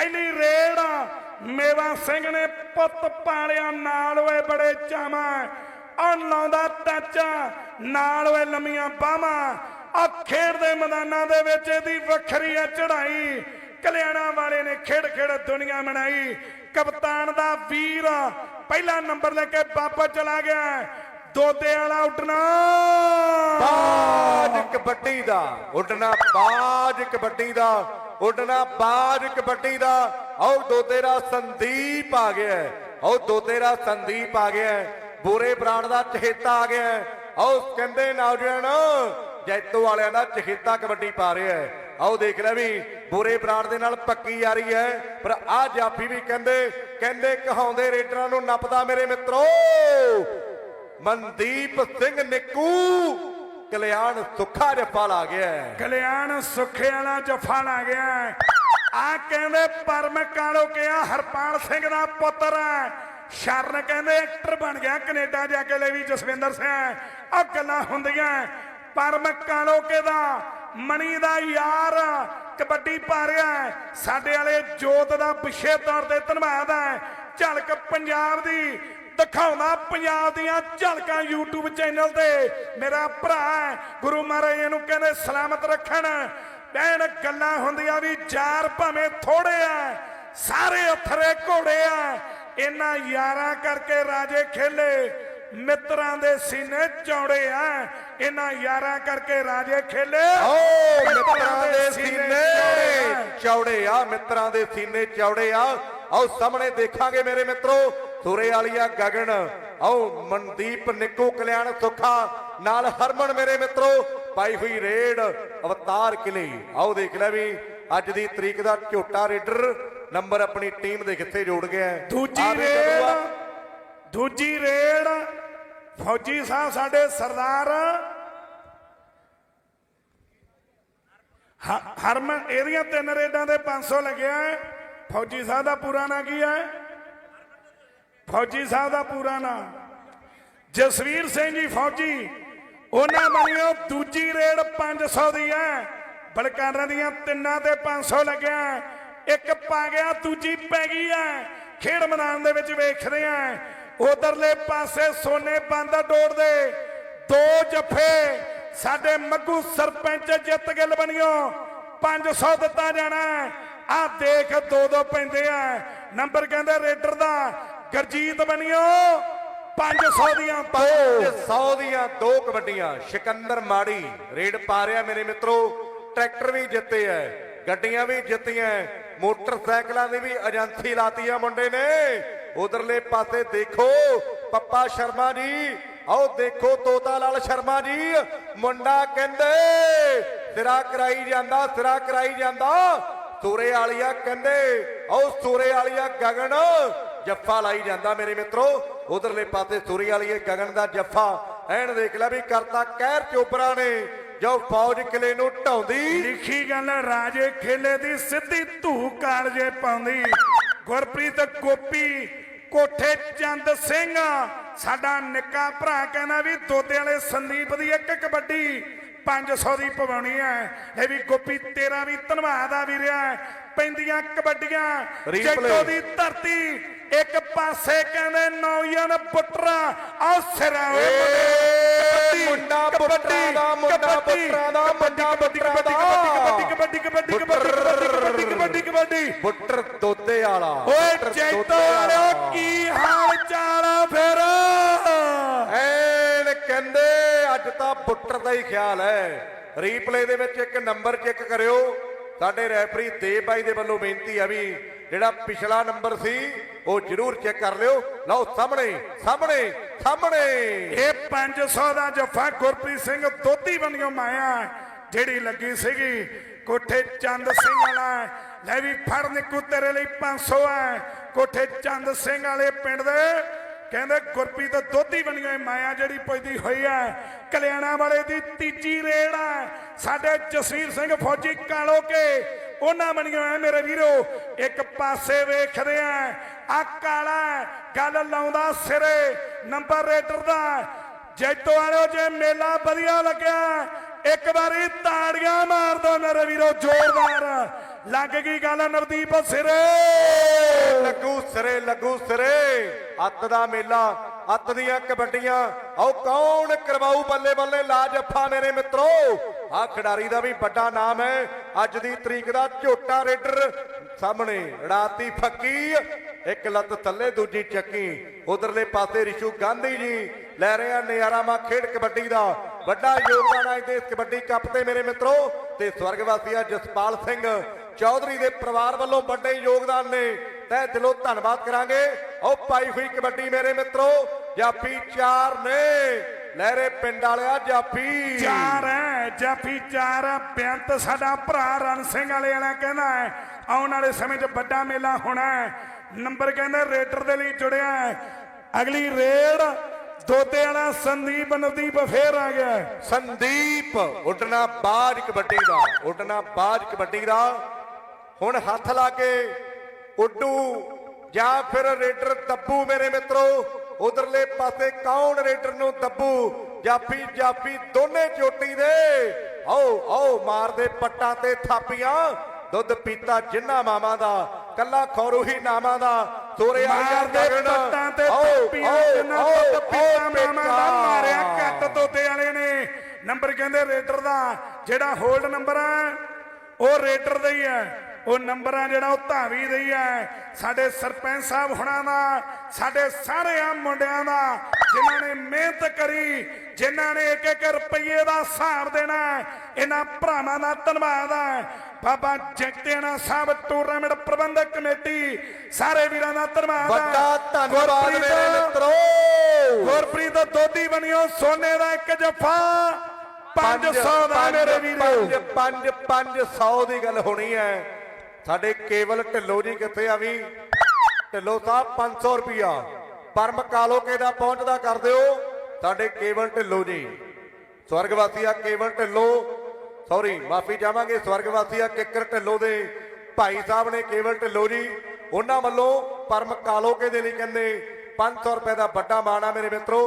ਪਹਿਲੀ ਰੇੜ ਮੇਵਾ ਸਿੰਘ ਨੇ ਪੁੱਤ ਪਾਲਿਆ, ਨਾਲ ਓਏ ਬੜੇ ਚਾਵਾਂ। ਉਹ ਲਾਉਂਦਾ ਟੱਚ, ਨਾਲ ਓਏ ਲੰਮੀਆਂ ਬਾਹਾਂ। ਆ ਖੇਡ ਦੇ ਮੈਦਾਨਾਂ ਦੇ ਵਿੱਚ ਇਹਦੀ ਵੱਖਰੀ ਆ ਚੜਾਈ ਕਲਿਆਣਾ ਵਾਲੇ ਨੇ ਖੇਡ ਖੇਡ ਦੁਨੀਆ ਮਨਾਈ। ਕਪਤਾਨ ਦਾ ਵੀਰ ਪਹਿਲਾ ਨੰਬਰ ਲੈ ਕੇ ਵਾਪਸ ਚਲਾ ਗਿਆ। ਦੋਦੇ ਵਾਲਾ ਉੱਡਣਾ। ਬਾਜ ਕਬੱਡੀ ਦਾ, ਉੱਡਣਾ ਬਾਜ ਕਬੱਡੀ ਦਾ। ਉੱਡਣਾ ਬਾਜ ਕਬੱਡੀ ਦਾ। ਆਓ ਦੋ ਸੰਦੀਪ ਆ ਗਿਆ ਆਓ ਦੋ ਸੰਦੀਪ ਆ ਗਿਆ ਹੈ। ਬਰਾੜ ਦਾ ਚਹੇਤਾ ਆ ਗਿਆ ਆਓ ਕਹਿੰਦੇ ਨੌਜਵਾਨ, ਜੈਤੋ ਵਾਲਿਆਂ ਦਾ ਚਹੇਤਾ ਕਬੱਡੀ ਪਾ ਰਿਹਾ ਹੈ। ਆਓ ਦੇਖ ਲੈ ਵੀ, ਬੂਰੇ ਬਰਾੜ ਦੇ ਨਾਲ ਪੱਕੀ ਯਾਰੀ ਹੈ। ਪਰ ਆ ਜਾਫੀ ਵੀ ਕਹਿੰਦੇ ਕਹਿੰਦੇ ਕਹਾਉਂਦੇ ਰੇਡਰਾਂ ਨੂੰ ਨੱਪਦਾ ਮੇਰੇ ਮਿੱਤਰੋ। ਮਨਦੀਪ ਸਿੰਘ ਨਿੱਕੂ ਕਲਿਆਣ ਸੁੱਖਾ ਜੱਫਾ ਲਾ ਗਿਆ ਕਲਿਆਣ ਸੁੱਖੇ ਵਾਲਾ ਜਫਾ ਲਾ ਗਿਆ ਆ ਕਹਿੰਦੇ ਪਰਮ ਕਾਲੋ ਕਿਹਾ ਹਰਪਾਲ ਸਿੰਘ ਦਾ ਪੁੱਤਰ ਸ਼ਰਨ ਕਹਿੰਦੇ ਐਕਟਰ ਬਣ ਗਿਆ ਕੈਨੇਡਾ ਜਾ ਕੇ ਲੈ ਵੀ ਜਸਵਿੰਦਰ ਸਿੰਘ। ਆ ਗੱਲਾਂ ਹੁੰਦੀਆਂ ਪਰਮ ਕਾਲੋ ਕੇ ਦਾ ਮਣੀ ਦਾ ਯਾਰ। ਕਬੱਡੀ ਪਾ ਰਿਹਾ ਸਾਡੇ ਵਾਲੇ ਜੋਤ ਦਾ ਵਿਸ਼ੇ ਤੌਰ ਤੇ ਧੰਨਵਾਦ ਹੈ। ਝਲਕ ਪੰਜਾਬ ਦੀ ਦਿਖਾਉਂਦਾ ਪੰਜਾਬ ਦੀਆਂ ਝਲਕਾਂ YouTube ਚੈਨਲ ਤੇ। ਮੇਰਾ ਭਰਾ ਗੁਰੂ ਮਹਾਰਾਜ ਇਹਨੂੰ ਕਹਿੰਦੇ ਸਲਾਮਤ ਰੱਖਣ। ਭੈਣ ਗੱਲਾਂ ਹੁੰਦੀਆਂ ਵੀ ਚਾਰ ਭਾਵੇਂ ਥੋੜੇ ਆ ਸਾਰੇ ਅਥਰੇ ਘੋੜੇ ਆ। ਇਹਨਾਂ ਯਾਰਾਂ ਕਰਕੇ ਰਾਜੇ ਖੇਲੇ ਮਿੱਤਰਾਂ ਦੇ ਸੀਨੇ ਚੌੜੇ ਆ। ਇਹਨਾਂ ਯਾਰਾਂ ਕਰਕੇ ਰਾਜੇ ਖੇਲੇ ਓ ਮਿੱਤਰਾਂ ਦੇ ਸੀਨੇ ਚੌੜੇ ਆ ਮਿੱਤਰਾਂ ਦੇ ਸੀਨੇ ਚੌੜੇ ਆ। ਆਓ ਸਾਹਮਣੇ ਦੇਖਾਂਗੇ ਮੇਰੇ ਮਿੱਤਰੋ ਸੁਰੇ ਵਾਲੀਆ ਗਗਨ ਆਓ ਮਨਦੀਪ ਨਿੱਕੂ ਕਲਿਆਣ ਸੁੱਖਾ ਨਾਲ ਹਰਮਨ ਮੇਰੇ ਮਿੱਤਰੋ ਪਾਈ ਹੋਈ ਰੇਡ ਅਵਤਾਰ ਕਿਲੇ ਆਓ ਦੇਖ ਲੈ ਵੀ ਅੱਜ ਦੀ ਤਰੀਕ ਦਾ ਝੋਟਾ ਰੇਡਰ ਨੰਬਰ ਆਪਣੀ ਟੀਮ ਦੇ ਕਿੱਥੇ ਜੋੜ ਗਿਆ। ਦੂਜੀ ਰੇਡ। ਦੂਜੀ ਰੇਡ ਫੌਜੀ ਸਾਹਿਬ ਸਾਡੇ ਸਰਦਾਰ ਹਰਮਨ ਇਹਦੀਆਂ ਤਿੰਨ ਰੇਡਾਂ ਦੇ 500 ਲੱਗਿਆ ਫੌਜੀ ਸਾਹਿਬ ਦਾ ਪੂਰਾ ਨਾਂ ਕੀ ਹੈ ਫੌਜੀ ਸਾਹਿਬ ਦਾ ਪੂਰਾ ਨਾਂ ਜਸਵੀਰ ਸਿੰਘ ਜੀ ਫੌਜੀ, ਉਹਨਾਂ ਬਣਿਓ ਦੂਜੀ ਰੇਡ 500 ਦੀ ਹੈ। ਬਲਕਾਰਾਂ ਦੀਆਂ ਤਿੰਨਾਂ ਤੇ 500 ਲੱਗਿਆ। ਹੈ। ਇੱਕ ਪਾ ਗਿਆ, ਦੂਜੀ ਪੈ ਗਈ ਹੈ। ਖੇਡ ਮੈਦਾਨ ਦੇ ਵਿੱਚ ਵੇਖਦੇ ਆ ਉਧਰਲੇ ਪਾਸੇ ਸੋਨੇ ਬੰਦ ਡੋੜ ਦੇ। ਦੋ ਜੱਫੇ ਸਾਡੇ ਮੱਗੂ ਸਰਪੰਚ ਜਿੱਤ ਗਿੱਲ ਬਣਿਓ 500 ਦਿੱਤਾ ਜਾਣਾ। ਆ ਦੇਖ ਦੋ ਦੋ ਪੈਂਦੇ ਆ। ਨੰਬਰ ਕਹਿੰਦਾ ਰੇਡਰ ਦਾ। ਗਰਜੀਤ ਬਣਿਓ। 500 ਦੀਆਂ ਦੋ 100 ਦੀਆਂ ਦੋ ਕਬੱਡੀਆਂ। ਸਿਕੰਦਰ ਮਾੜੀ, ਰੇਡ ਪਾ ਰਿਹਾ ਮੇਰੇ ਮਿੱਤਰੋ। ਟਰੈਕਟਰ ਵੀ ਜਿੱਤੇ ਐ, ਗੱਡੀਆਂ ਵੀ ਜਿੱਤੀਆਂ ਮੋਟਰਸਾਈਕਲਾਂ ਦੀ ਵੀ ਏਜੰਸੀ ਲਾਤੀ ਆ ਮੁੰਡੇ ਨੇ। ਉਧਰਲੇ ਪਾਸੇ ਦੇਖੋ, ਪੱਪਾ ਸ਼ਰਮਾ ਜੀ। ਆਓ ਦੇਖੋ, ਤੋਤਾ ਲਾਲ ਸ਼ਰਮਾ ਜੀ। ਮੁੰਡਾ ਕਹਿੰਦੇ, ਸਿਰਾ ਕਰਾਈ ਜਾਂਦਾ, ਸਿਰਾ ਕਰਾਈ ਜਾਂਦਾ। ਸੂਰੇ ਵਾਲੀਆ ਕਹਿੰਦੇ, ਆਓ ਸੂਰੇ ਵਾਲੀਆ ਗਗਨ। ਜੱਫਾ ਲਾਈ ਜਾਂਦਾ ਮੇਰੇ ਮਿੱਤਰੋ। ਉਧਰਲੇ ਪਾਸੇ ਸੂਰੀ ਵਾਲੀਏ ਗਗਨ ਦਾ ਜੱਫਾ। ਐਨ ਦੇਖ ਲੈ ਵੀ ਕਰਤਾ ਕਹਿਰ ਚੋਪਰਾ ਨੇ। ਜੋ ਫੌਜ ਕਿਲੇ ਨੂੰ ਢਾਉਂਦੀ। ਲਿਖੀ ਗੱਲ ਰਾਜੇ ਖੇਲੇ ਦੀ ਸਿੱਧੀ ਧੂ ਕਾਲਜੇ ਪਾਉਂਦੀ। ਗੁਰਪ੍ਰੀਤ ਗੋਪੀ ਕੋਠੇ ਚੰਦ ਸਿੰਘ। ਸਾਡਾ ਨਿੱਕਾ ਭਰਾ ਕਹਿੰਦਾ ਵੀ ਦੋਦੇ ਵਾਲੇ ਸੰਦੀਪ ਦੀ ਇੱਕ ਕਬੱਡੀ 500 ਦੀ ਪਵਾਉਣੀ ਹੈ। ਇਹ ਵੀ ਗੋਪੀ ਤੇਰਾ ਵੀ ਧੰਨਵਾਦ ਆ ਵੀਰਿਆ। ਪੈਂਦੀਆਂ ਕਬੱਡੀਆਂ। ਜੈਤੋ ਦੀ ਧਰਤੀ ਇੱਕ ਪਾਸੇ ਕਹਿੰਦੇ ਨੌਜਵਾਨ ਪੁੱਤਰਾ ਆ ਸਿਰਾਂ ਏ, ਮੁੰਡਾ ਪੁੱਤਰਾਂ ਦਾ, ਮੁੰਡਾ ਕਬੱਡੀ, ਪੁੱਤਰਾਂ ਦਾ, ਕਬੱਡੀ, ਮੁੰਡਾ ਕਬੱਡੀ, ਪੁੱਤਰਾਂ ਕਬੱਡੀ। ਕਬੱਡੀ, ਕਬੱਡੀ, ਕਬੱਡੀ, ਕਬੱਡੀ, ਕਬੱਡੀ, ਕਬੱਡੀ, ਕਬੱਡੀ, ਕਬੱਡੀ। ਬੁੱਟਰ ਦੋਤੇ ਵਾਲਾ ਓਏ ਵਾਲਾ। ਵਾਲਿਓ ਕੀ ਹਾਲ ਚਾਲ ਆ ਫਿਰ ਐਨ ਕਹਿੰਦੇ ਅੱਜ ਤਾਂ ਬੁੱਟਰ ਦਾ ਹੀ ਖਿਆਲ ਹੈ ਰੀਪਲੇ ਦੇ ਵਿੱਚ ਇੱਕ ਨੰਬਰ ਚੈੱਕ ਕਰਿਓ ਸਾਡੇ ਰੈਫਰੀ ਦੇਵ ਬਾਈ ਦੇ ਵੱਲੋਂ ਬੇਨਤੀ ਆ ਵੀ ਜਿਹੜਾ ਪਿਛਲਾ ਨੰਬਰ ਸੀ, ਉਹ ਜ਼ਰੂਰ ਚੈੱਕ ਕਰ ਲਿਓ। ਲਓ, ਸਾਹਮਣੇ ਸਾਹਮਣੇ ਸਾਹਮਣੇ। ਇਹ 500 ਦਾ ਜੱਫਾ ਗੁਰਪ੍ਰੀਤ ਸਿੰਘ ਦੋਤੀ ਬਣਿਓ ਮਾਇਆ ਜਿਹੜੀ ਲੱਗੀ ਸੀਗੀ ਕੋਠੇ ਚੰਦ ਸਿੰਘ ਵਾਲਾ ਲੈ ਵੀ ਫੜ ਨਿੱਕੂ, ਤੇਰੇ ਲਈ 500 ਹੈ। ਕੋਠੇ ਚੰਦ ਸਿੰਘ ਵਾਲੇ ਪਿੰਡ ਦੇ, ਕਹਿੰਦੇ ਗੁਰਪ੍ਰੀਤ ਦੋਧੀ ਬਣੀ ਹੋਈ ਮਾਇਆ ਜਿਹੜੀ ਪੁੱਜਦੀ ਹੋਈ ਹੈ, ਕਲਿਆਣਾ ਵਾਲੇ ਦੀ ਤੀਜੀ ਰੇੜ ਹੈ। ਸਾਡੇ ਜਸਵੀਰ ਸਿੰਘ ਫੌਜੀ ਕਾਲੋ ਕੇ ਉਹਨਾਂ ਬਣੀਆਂ ਹੋਇਆ ਮੇਰੇ ਵੀਰੋ। ਇੱਕ ਪਾਸੇ ਵੇਖਦੇ ਆ ਆ ਕਾਲਾ ਗੱਲ ਲਾਉਂਦਾ ਸਿਰੇ, ਨੰਬਰ ਰੇਡਰ ਦਾ। ਜੈਤੋ ਵਾਲਿਓ ਜੇ ਮੇਲਾ ਵਧੀਆ ਲੱਗਿਆ, ਇੱਕ ਵਾਰੀ ਤਾੜੀਆਂ ਮਾਰ ਦੋ ਮੇਰੇ ਵੀਰੋ, ਜ਼ੋਰਦਾਰ। ਲੱਗ ਗਈ ਗੱਲ ਨਵਦੀਪ ਸਿਰੇ। ਲੱਗੂ ਸਿਰੇ ਲੱਗੂ ਸਿਰੇ। ਅੱਤ ਦਾ ਮੇਲਾ, ਅੱਤ ਦੀਆਂ ਕਬੱਡੀਆਂ। ਆਓ ਕੌਣ ਕਰਵਾਊ ਬੱਲੇ ਬੱਲੇ ਲਾ ਜੱਫਾ ਮੇਰੇ ਮਿੱਤਰੋ? ਆ ਖਿਡਾਰੀ ਦਾ ਵੀ ਵੱਡਾ ਨਾਮ ਹੈ। ਅੱਜ ਦੀ ਤਰੀਕ ਦਾ ਝੋਟਾ ਰੇਡਰ ਸਾਹਮਣੇ, ਰਾਤੀ ਫੱਕੀ, ਇੱਕ ਲੱਤ ਥੱਲੇ, ਦੂਜੀ ਚੱਕੀ। ਉਧਰਲੇ ਪਾਸੇ ਰਿਸ਼ੂ ਗਾਂਧੀ ਜੀ ਲੈ ਰਹੇ ਆ ਨਜ਼ਾਰਾ ਮਾ ਖੇਡ ਕਬੱਡੀ ਦਾ। ਵੱਡਾ ਯੋਗਦਾਨ ਹੈ ਇਸ ਕਬੱਡੀ ਕੱਪ ਤੇ, ਮੇਰੇ ਮਿੱਤਰੋ। ਤੇ ਸਵਰਗਵਾਸੀ ਆ ਜਸਪਾਲ ਸਿੰਘ ਚੌਧਰੀ ਦੇ ਪਰਿਵਾਰ ਵੱਲੋਂ ਵੱਡੇ ਯੋਗਦਾਨ ਨੇ। ਤਹਿ ਦਿਲੋਂ ਧੰਨਵਾਦ ਕਰਾਂਗੇ। ਉਹ ਪਾਈ ਹੋਈ ਕਬੱਡੀ, ਮੇਰੇ ਮਿੱਤਰੋ। ਜਾਫੀ ਚਾਰ ਨੇ। ਲਹਿਰੇ ਪਿੰਡ ਵਾਲਿਆ ਜਾਫੀ ਚਾਰ ਹੈ ਜਾਫੀ ਚਾਰ ਬੇਅੰਤ ਸਾਡਾ ਭਰਾ ਰਣ ਸਿੰਘ ਵਾਲੇ ਵਾਲਾ ਕਹਿੰਦਾ ਹੈ ਆਉਣ ਵਾਲੇ ਸਮੇਂ 'ਚ ਵੱਡਾ ਮੇਲਾ ਹੋਣਾ ਹੈ ਨੰਬਰ ਕਹਿੰਦੇ ਰੇਡਰ ਦੇ ਲਈ ਜੁੜਿਆ ਹੈ ਅਗਲੀ ਰੇਡ ਦੋਤੇ ਵਾਲਾ ਸੰਦੀਪ ਨਵਦੀਪ ਫੇਰ ਆ ਗਿਆ ਹੈ। ਸੰਦੀਪ ਉੱਡਣਾ ਬਾਜ ਕਬੱਡੀ ਦਾ ਉੱਡਣਾ ਬਾਜ ਕਬੱਡੀ ਦਾ। ਹੁਣ ਹੱਥ ਲਾ ਕੇ ਉੱਡੂ ਜਾਂ ਫਿਰ ਰੇਡਰ ਦੱਬੂ ਮੇਰੇ ਮਿੱਤਰੋ। ਉਧਰਲੇ ਪਾਸੇ ਕੌਣ ਰੇਡਰ ਨੂੰ ਦੱਬੂ? ਜਾਫੀ ਜਾਫੀ ਦੋਨੇ ਚੋਟੀ ਦੇ। ਆਓ ਆਓ ਮਾਰਦੇ ਪੱਟਾਂ ਤੇ ਥਾਪੀਆਂ। ਦੁੱਧ ਪੀਤਾ ਜਿੰਨਾ ਮਾਮਾ ਦਾ ਕੱਲਾ ਖੌਰੂ ਹੀ ਨਾਮਾਂ ਦਾ। ਤੋਰੇ ਮਾਰਦੇ ਪੱਟਾਂ ਤੇ ਜਿੰਨਾ ਦੁੱਧ ਪੀਤਾ ਮਾਮਾ ਦਾ ਮਾਰਿਆ ਕੱਟ ਤੋਤੇ ਵਾਲੇ ਨੇ। ਨੰਬਰ ਕਹਿੰਦੇ ਰੇਡਰ ਦਾ ਜਿਹੜਾ ਹੋਲਡ ਨੰਬਰ ਹੈ ਉਹ ਰੇਡਰ ਦਾ ਹੀ ਹੈ ਉਹ ਨੰਬਰ ਜਿਹੜਾ ਉਹ ਧਾਵੀ ਦਾ ਹੀ ਸਾਡੇ ਸਰਪੰਚ ਸਾਹਿਬ ਹੁਣਾਂ ਦਾ ਸਾਡੇ ਸਾਰੇ ਆ ਮੁੰਡਿਆਂ ਦਾ ਜਿਨ੍ਹਾਂ ਨੇ ਮਿਹਨਤ ਕਰੀ ਜਿਨ੍ਹਾਂ ਨੇ ਇੱਕ ਇੱਕ ਰੁਪਈਏ ਦਾ ਹਿਸਾਬ ਦੇਣਾ ਇਹਨਾਂ ਭਰਾਵਾਂ ਦਾ ਧੰਨਵਾਦ ਹੈ ਬਾਬਾ ਜਗਤੇਣਾ ਸਾਹਿਬ ਟੂਰਨਾਮੈਂਟ ਪ੍ਰਬੰਧਕ ਕਮੇਟੀ ਸਾਰੇ ਵੀਰਾਂ ਦਾ ਧੰਨਵਾਦ ਹੈ ਵੱਡਾ ਧੰਨਵਾਦ ਮੇਰੇ ਮਿੱਤਰੋ। ਗੁਰਪ੍ਰੀਤ ਦੋਦੀ ਬਣਿਓ ਸੋਨੇ ਦਾ ਇੱਕ ਜੱਫਾ। 500 ਦਾ ਮੇਰੇ ਵੀਰੋ। ਪੰਜ ਪੰਜ 500 ਦੀ ਗੱਲ ਹੋਣੀ ਹੈ ਸਾਡੇ ਕੇਵਲ ਢਿੱਲੋ ਜੀ ਕਿੱਥੇ ਆ ਵੀ? ਢਿੱਲੋ ਸਾਹਿਬ 500 ਰੁਪਿਆ ਪਰਮ ਕਾਲੋਕੇ ਦਾ ਪਹੁੰਚਦਾ ਕਰ ਦਿਓ। ਸਾਡੇ ਕੇਵਲ ਢਿੱਲੋ ਜੀ। ਸਵਰਗਵਾਸੀ ਆ ਕੇਵਲ ਢਿੱਲੋ। ਸੌਰੀ ਮਾਫੀ ਚਾਹਾਂਗੇ ਸਵਰਗਵਾਸੀ ਆ ਕਿੱਕਰ ਢਿੱਲੋ ਦੇ। ਭਾਈ ਸਾਹਿਬ ਨੇ ਕੇਵਲ ਢਿੱਲੋ ਜੀ। ਉਹਨਾਂ ਵੱਲੋਂ ਪਰਮ ਕਾਲੋਕੇ ਦੇ ਲਈ ਕਹਿੰਦੇ 500 ਰੁਪਏ ਦਾ ਵੱਡਾ ਮਾਣ ਆ ਮੇਰੇ ਮਿੱਤਰੋ।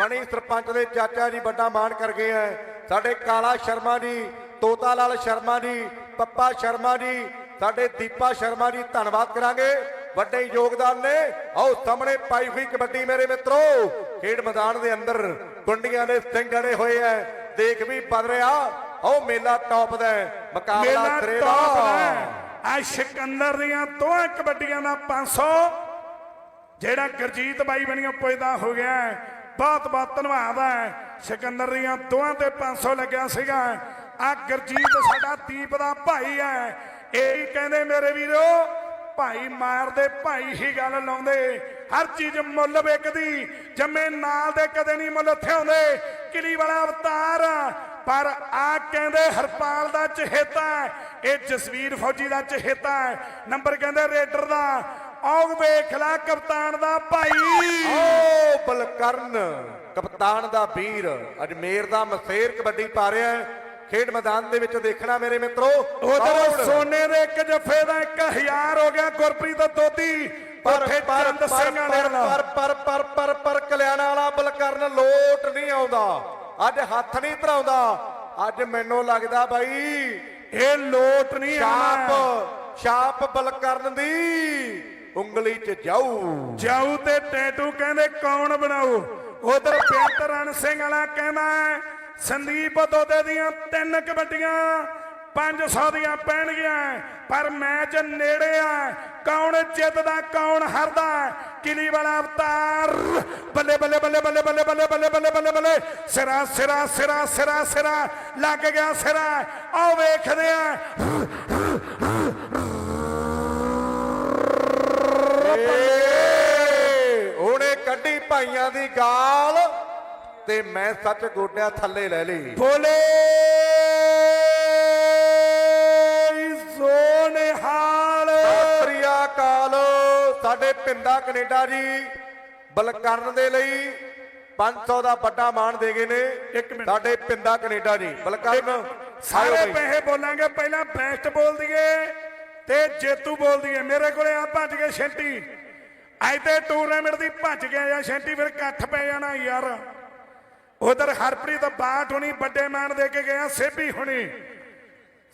ਮਣੀ ਸਰਪੰਚ ਦੇ ਚਾਚਾ ਜੀ ਵੱਡਾ ਮਾਣ ਕਰ ਗਏ ਆ ਸਾਡੇ ਕਾਲਾ ਸ਼ਰਮਾ ਜੀ, ਤੋਤਾ ਲਾਲ ਸ਼ਰਮਾ ਜੀ, ਪੱਪਾ ਸ਼ਰਮਾ ਜੀ ਸਾਡੇ ਦੀਪਾ ਸ਼ਰਮਾ ਜੀ ਧੰਨਵਾਦ ਕਰਾਂਗੇ। ਵੱਡੇ ਯੋਗਦਾਨ ਨੇ। ਆਓ ਸਾਹਮਣੇ ਪਾਈ ਹੋਈ ਕਬੱਡੀ ਮੇਰੇ ਮਿੱਤਰੋ। ਖੇਡ ਮੈਦਾਨ ਦੇ ਅੰਦਰ ਗੁੰਡੀਆਂ ਦੇ ਸਿੰਘ ਅੜੇ ਹੋਏ ਐ। ਦੇਖ ਵੀ ਬਦ ਰਿਹਾ। ਆਓ ਮੇਲਾ ਟੌਪ ਦਾ ਮੁਕਾਬਲਾ ਦਾ ਆ ਸਿਕੰਦਰ ਦੀਆਂ ਦੋਹਾਂ ਕਬੱਡੀਆਂ ਦਾ 500 ਜਿਹੜਾ ਗੁਰਜੀਤ ਬਾਈ ਬਣੀਓ ਪੁੱਜਦਾ ਹੋ ਗਿਆ। ਬਹੁਤ ਬਹੁਤ ਧੰਨਵਾਦ ਹੈ ਸਿਕੰਦਰ ਦੀਆਂ ਦੋਹਾਂ ਤੇ 500 ਲੱਗਿਆ ਸੀਗਾ। ਆ ਗੁਰਜੀਤ ਸਾਡਾ ਦੀਪ ਦਾ ਭਾਈ ਹੈ ਇਹ ਕਹਿੰਦੇ ਮੇਰੇ ਵੀਰੋ, ਭਾਈ ਮਾਰਦੇ, ਭਾਈ ਹੀ ਗੱਲ ਲਾਉਂਦੇ। ਹਰ ਚੀਜ਼ ਮੁੱਲ ਵਿਕਦੀ ਜੰਮੇ ਨਾਲ ਦੇ ਕਦੇ ਨਹੀਂ ਮੁੱਲ ਥਿਆਉਂਦੇ। ਕਿਲੀ ਵਾਲਾ ਅਵਤਾਰ, ਪਰ ਆ ਕਹਿੰਦੇ ਹਰਪਾਲ ਦਾ ਚਹੇਤਾ ਇਹ ਜਸਵੀਰ ਫੌਜੀ ਦਾ ਚਹੇਤਾ ਹੈ। ਨੰਬਰ ਕਹਿੰਦੇ ਰੇਡਰ ਦਾ, ਆਓ ਵੇਖ ਲੈ ਕਪਤਾਨ ਦਾ ਭਾਈ। ਓ ਬਲਕਰਨ, ਕਪਤਾਨ ਦਾ ਵੀਰ, ਅਜਮੇਰ ਦਾ ਮਸੇਰ ਕਬੱਡੀ ਪਾ ਰਿਹਾ ਹੈ। ਖੇਡ ਮੈਦਾਨ ਦੇ ਵਿੱਚ ਦੇਖਣਾ ਮੇਰੇ ਮਿੱਤਰੋ। ਉਧਰ? ਸੋਨੇ ਦੇ ਇੱਕ ਜੱਫੇ ਦਾ 1000 ਹੋ ਗਿਆ ਗੁਰਪ੍ਰੀਤ ਦੋਦੀ ਪਰ ਪਰ ਪਰ ਪਰ ਪਰ ਪਰ ਪਰ ਪਰ ਕਲਿਆਣ ਵਾਲਾ ਬਲਕਰਨ ਲੋਟ ਨਹੀਂ ਆਉਂਦਾ। ਅੱਜ ਹੱਥ ਨਹੀਂ ਧਰਾਉਂਦਾ। ਅੱਜ ਮੈਨੂੰ ਲੱਗਦਾ ਬਾਈ ਇਹ ਲੋਟ ਨਹੀਂ ਛਾਪ ਛਾਪ ਬਲਕਰਨ ਦੀ ਉਂਗਲੀ 'ਚ ਜਾਊ। ਜਾਊ ਤੇ ਟੈਟੂ ਕਹਿੰਦੇ ਕੌਣ ਬਣਾਊ? ਉਧਰ ਰਣ ਸਿੰਘ ਵਾਲਾ ਕਹਿੰਦਾ ਸੰਦੀਪ ਦੋਦੇ ਦੀਆਂ ਤਿੰਨ ਕਬੱਡੀਆਂ 500 ਦੀਆਂ ਪੈਣਗੀਆਂ ਪਰ ਮੈਚ ਨੇੜੇ ਆ ਕੌਣ ਜਿੱਤਦਾ ਕੌਣ ਹਾਰਦਾ ਕਿਲੀ ਵਾਲਾ ਅਵਤਾਰ ਬੱਲੇ ਬੱਲੇ ਬੱਲੇ ਬੱਲੇ ਬੱਲੇ ਬੱਲੇ ਬੱਲੇ ਬੱਲੇ ਬੱਲੇ ਬੱਲੇ ਸਿਰਾ ਸਿਰਾ ਸਿਰਾ ਸਿਰਾ ਸਿਰਾ ਲੱਗ ਗਿਆ ਸਿਰਾ ਆਓ ਵੇਖਦੇ ਆ ਉਹਨੇ ਕੱਢੀ ਭਾਈਆਂ ਦੀ ਗਾਲ ਤੇ ਮੈਂ ਸੱਚ ਗੋਡਿਆਂ ਥੱਲੇ ਲੈ ਲਈ। ਬੋਲੇ ਸੋਨੇ ਹਾਲ। ਪ੍ਰਿਆ ਕਾਲ ਸਾਡੇ ਪਿੰਡਾ ਕੈਨੇਡਾ ਜੀ ਬਲਕਰਨ ਦੇ ਲਈ 500 ਦਾ ਵੱਡਾ ਮਾਣ ਦੇ ਗਏ ਨੇ। ਇੱਕ ਮਿੰਟ। ਸਾਡੇ ਪਿੰਡਾ ਕੈਨੇਡਾ ਜੀ ਬਲਕਰਨ ਸਾਰੇ। ਪੈਸੇ ਬੋਲਾਂਗੇ ਪਹਿਲਾਂ ਬੈਸਟ ਬੋਲ ਦਈਏ ਤੇ ਜੇਤੂ ਬੋਲ ਦਈਏ। ਮੇਰੇ ਕੋਲੇ ਆ ਭੱਜ ਗਏ ਛੰਟੀ ਅੱਜ ਤੇ ਟੂਰਨਾਮੈਂਟ ਦੀ ਭੱਜ ਗਿਆ ਜਾਂ ਛੰਟੀ ਫਿਰ ਇਕੱਠ ਪੈ ਜਾਣਾ ਯਾਰ। ਉਧਰ ਹਰਪ੍ਰੀਤ ਬਾਟ ਹੁਣੀ ਵੱਡੇ ਮਾਨ ਦੇ ਕੇ ਗਿਆ, ਸੇਬੀ ਹੁਣੀ।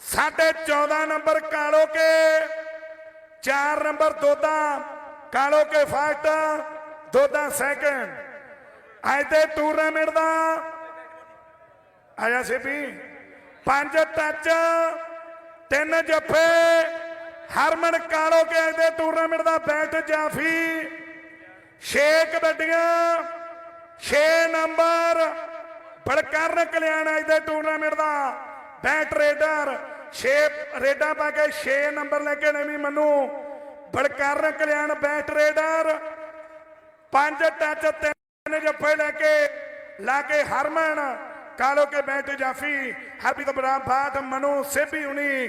ਸਾਢੇ 14 ਨੰਬਰ ਕਾਲੋ ਕੇ 4 ਨੰਬਰ ਦੋਦਾ ਕਾਲੋ ਕੇ ਫਾਸਟ ਦੋਦਾ ਸੈਕਿੰਡ ਅੱਜ ਦੇ ਟੂਰਨਾਮੈਂਟ ਦਾ ਆਇਆ ਸੀ ਪੰਜ ਟੱਚ ਤਿੰਨ ਜੱਫੇ, ਹਰਮਨ ਕਾਲੋ ਕੇ ਅੱਜ ਦੇ ਟੂਰਨਾਮੈਂਟ ਦਾ ਬੈਟ ਜਾਫੀ। ਛੇ ਕਬੱਡੀਆਂ 6 ਨੰਬਰ। ਬਲਕਰਨ ਕਲਿਆਣ ਅੱਜ ਦੇ ਟੂਰਨਾਮੈਂਟ ਦਾ ਬੈਟ ਰੇਡਰ 6 ਰੇਡਾਂ ਪਾ ਕੇ 6 ਨੰਬਰ ਲੈ ਕੇ ਨਵੀਂ ਮੰਨੂ। ਬਲਕਰਨ ਕਲਿਆਣ ਬੈਟ ਰੇਡਰ ਪੰਜ ਟੱਚ ਤਿੰਨ ਜੱਫੇ ਲੈ ਕੇ ਲਾ ਕੇ ਹਰਮਨ। ਕਾਲੋ ਕੇ ਬੈਟ ਜਾਫੀ। ਹਰਪ੍ਰੀਤ ਬਰਾਮ ਬਾਟ ਮਨੂ ਸੇਬੀ ਹੁਣੀ